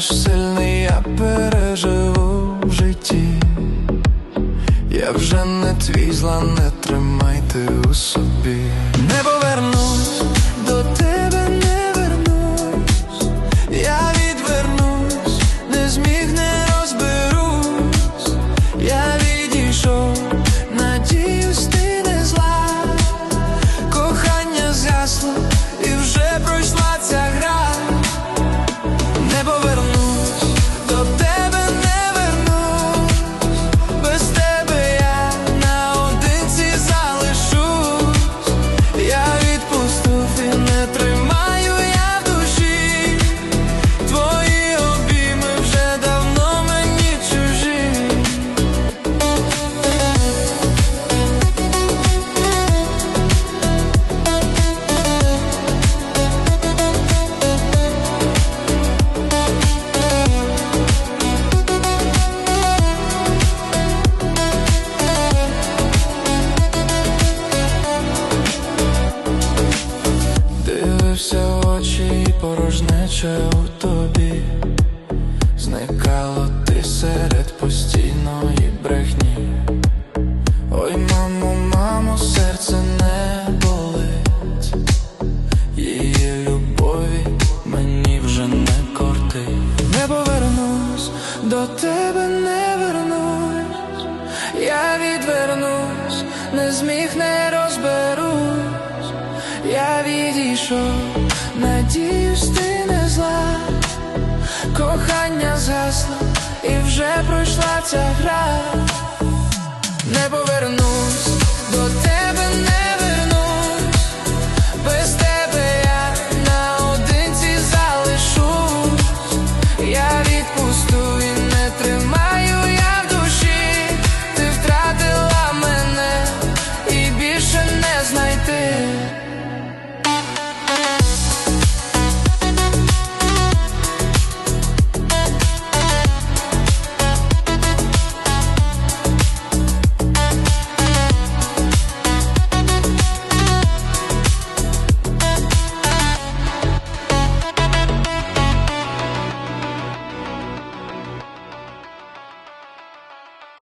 знаєш, сильний я переживу в житті. Я вже не твій зла, не тримайте у собі. І у тобі, зникало ти серед постійної брехні. Ой, мамо, мамо, серце не болить, її любові мені вже не кортить. Не повернусь, до тебе не вернусь, я відвернусь, не зміг, не розберусь. Я відійшов, кохання і вже пройшла ця гра, не повернусь,